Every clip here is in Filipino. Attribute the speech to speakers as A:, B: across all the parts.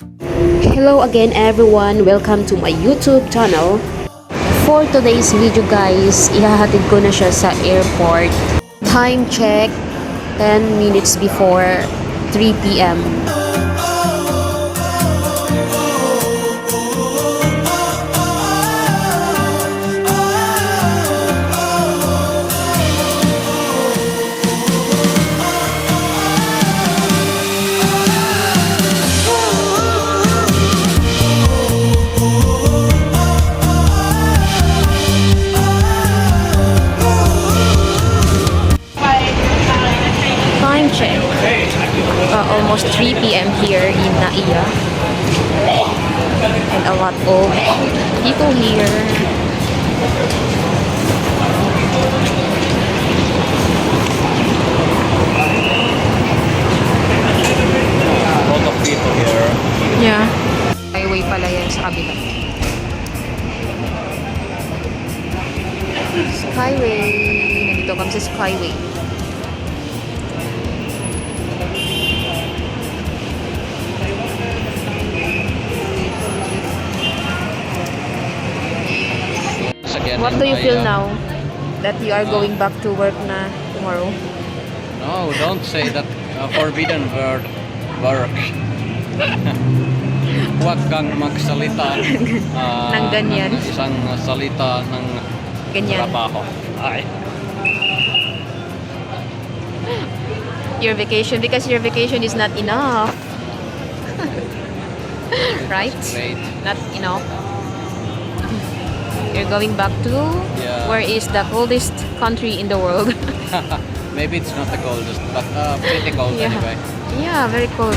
A: Hello again everyone! Welcome to my YouTube channel. For today's video guys, ihahatid ko na siya sa airport. Time check, 10 minutes before 3 p.m. a lot of people here.
B: lot of people here.
A: Yeah. Highway pala yan sa kabila. Skyway. Nandito kami sa Skyway. What do you feel now that you are going back to work na tomorrow?
B: No, don't say that uh, forbidden word work. Huwag kang magsalita ah,
A: Ng ganyan.
B: ng isang salita ng
A: Ganyan.
B: trabaho. Ay,
A: Your vacation because your vacation is not enough. right? Not enough. You're going back to
B: Yeah.
A: where is the coldest country in the world?
B: Maybe it's not the coldest, but uh, pretty cold
A: Yeah.
B: anyway.
A: yeah, very cold.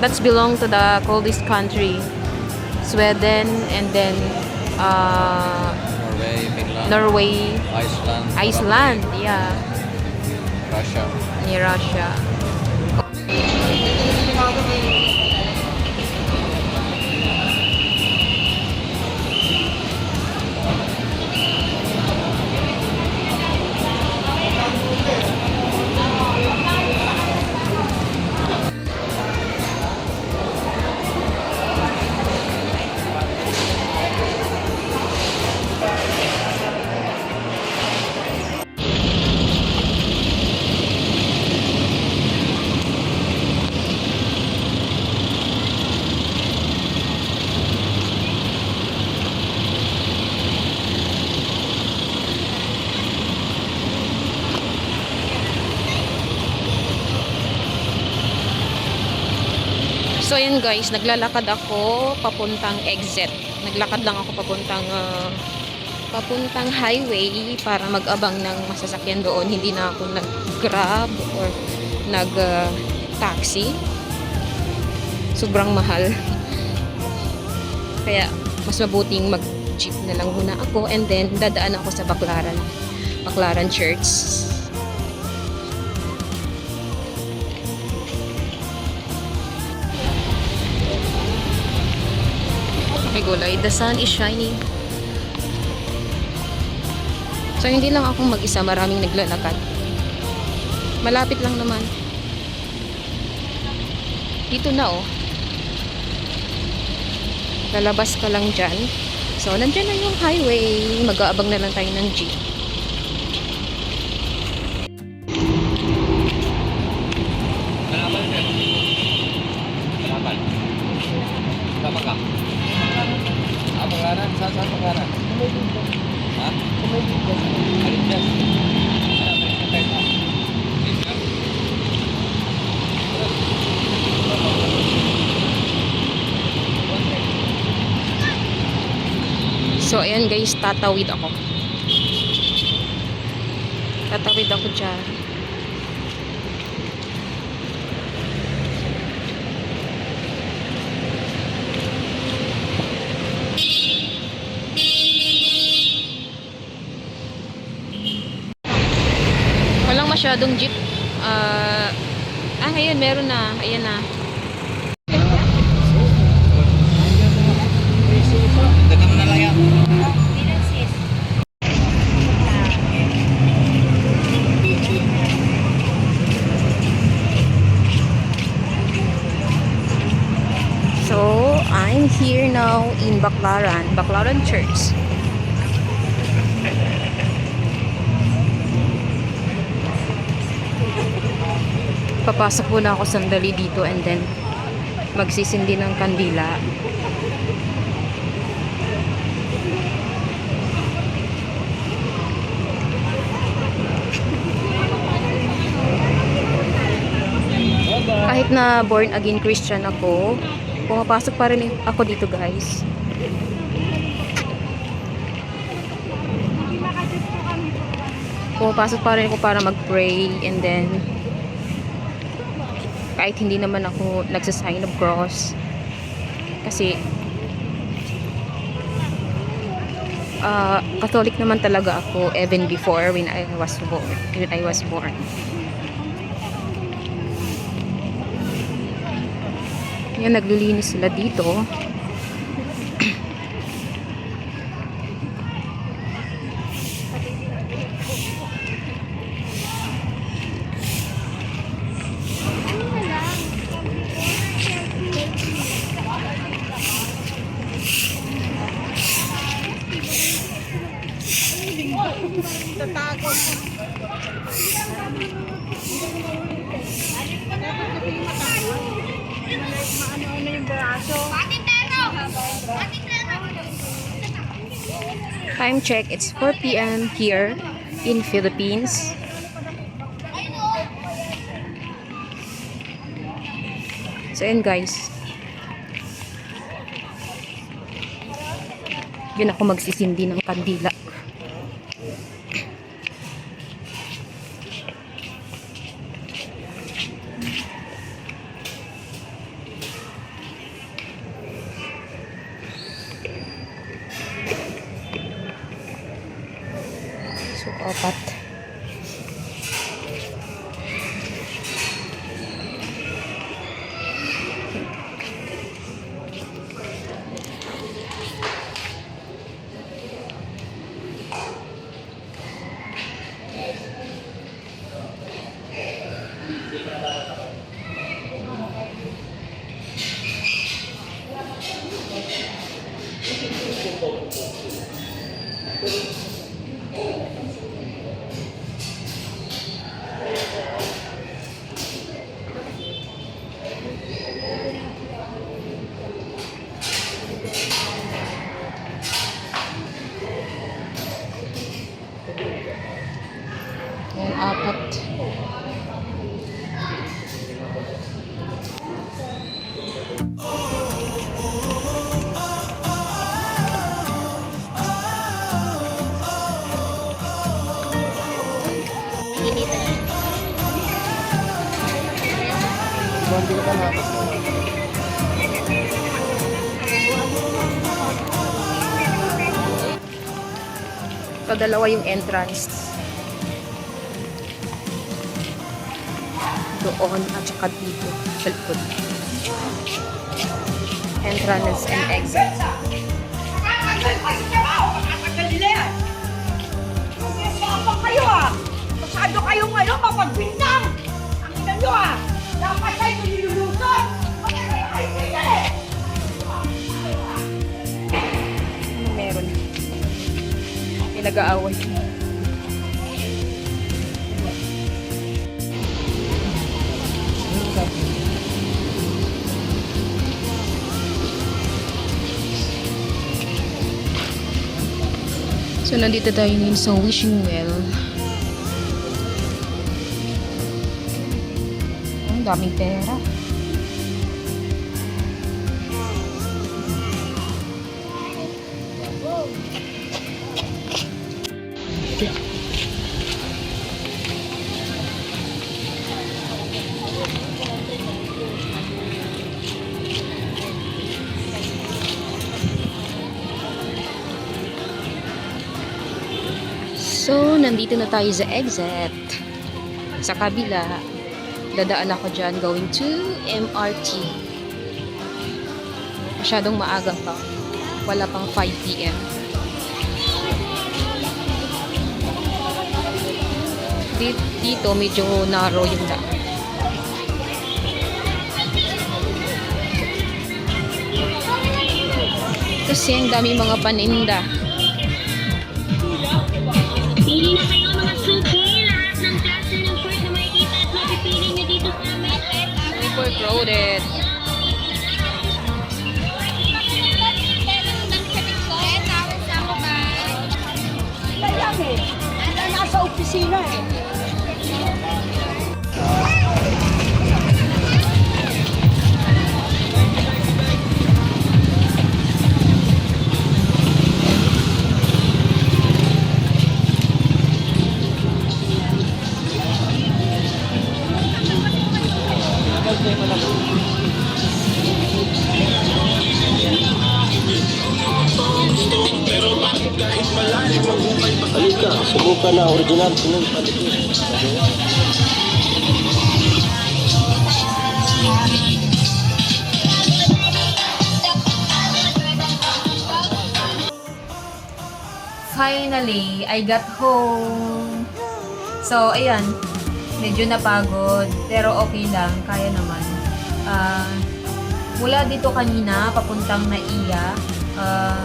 A: That's belong to the coldest country. Sweden and then uh,
B: Norway, Finland,
A: Norway,
B: Iceland,
A: Iceland, yeah,
B: Russia.
A: near Russia. Yun guys, naglalakad ako papuntang exit. Naglakad lang ako papuntang ah, papuntang highway para mag-abang ng masasakyan doon. Hindi na ako nag-grab or nag-taxi. Sobrang mahal. Kaya mas mabuting mag-jeep na lang muna ako and then dadaan ako sa Baklaran. Baklaran Church. May gulay. The sun is shining. So, hindi lang ako mag-isa. Maraming naglalakad. Malapit lang naman. Dito na, oh. Lalabas ka lang dyan. So, nandyan na yung highway. Mag-aabang na lang tayo ng jeep. So, ayan guys, tatawid ako. Tatawid ako dyan. Walang masyadong jeep. Ah, ah, ayun, meron na. Ayan na. Baclaran, Baclaran Church. Papasok muna ako sandali dito and then magsisindi ng kandila. Kahit na born again Christian ako, pumapasok pa rin ako dito guys. Pumapasok pa rin ako para mag-pray and then kahit hindi naman ako nagsasign of cross kasi ah Catholic naman talaga ako even before when I was born when I was born Yan, naglilinis sila dito. Time check, it's 4 p.m. here in Philippines. So yun guys. Yun ako magsisindi ng kandila. So, apat. Yan, apat. So, dalawa yung entrance. Doon at saka dito sa likod. Entrance and exit.
C: Kayo ah? Masyado kayo ngayon mapagbintang! Ang ina nyo ah! Dapat kayo eh!
A: Ano meron? Pinag-aaway. So, nandito tayo ngayon sa wishing well. Ang daming pera. Nandito na tayo sa exit. Sa kabila, dadaan ako dyan going to MRT. Masyadong maaga pa. Wala pang 5 p.m. Di- Dito, medyo narrow yung daan. Kasi ang dami mga paninda.
D: Pili na kayo mga suki. Lahat ng klase ng fruit na makikita at mapipili nyo dito sa amin.
A: Super crowded.
C: Yan eh. Nasa opisina eh.
A: Finally, I got home. So, ayan. Medyo napagod. Pero okay lang. Kaya naman. Ah, mula dito kanina, papuntang Naiya. ah,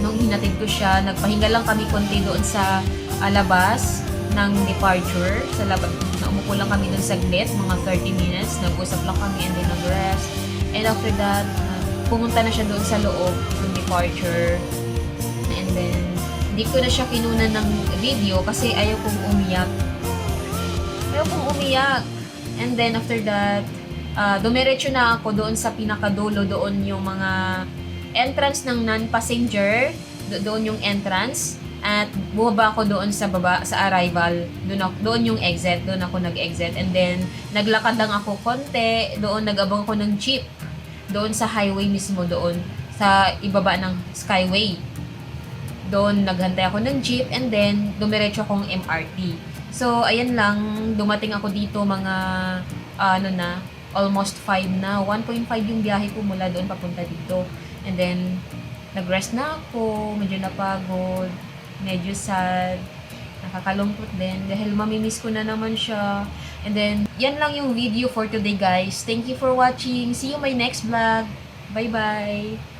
A: nung hinatid ko siya, nagpahinga lang kami konti doon sa ah, labas ng departure. Sa labas, naumupo lang kami doon saglit, mga 30 minutes. Nag-usap lang kami and then nag-rest. And after that, ah, pumunta na siya doon sa loob ng departure. And then, hindi ko na siya kinunan ng video kasi ayaw kong umiyak. Ayaw kong umiyak. And then, after that, uh, dumiretso na ako doon sa pinakadulo, doon yung mga entrance ng non-passenger, do- doon yung entrance. At bumaba ako doon sa baba, sa arrival. Doon, ako, doon yung exit, doon ako nag-exit. And then, naglakad lang ako konti, doon nag-abang ako ng jeep. Doon sa highway mismo doon, sa ibaba ng Skyway doon naghantay ako ng jeep and then dumiretso akong MRT. So, ayan lang, dumating ako dito mga ah, ano na, almost 5 na. 1.5 yung biyahe ko mula doon papunta dito. And then, nag-rest na ako, medyo napagod, medyo sad, nakakalungkot din dahil mamimiss ko na naman siya. And then, yan lang yung video for today guys. Thank you for watching. See you my next vlog. Bye-bye!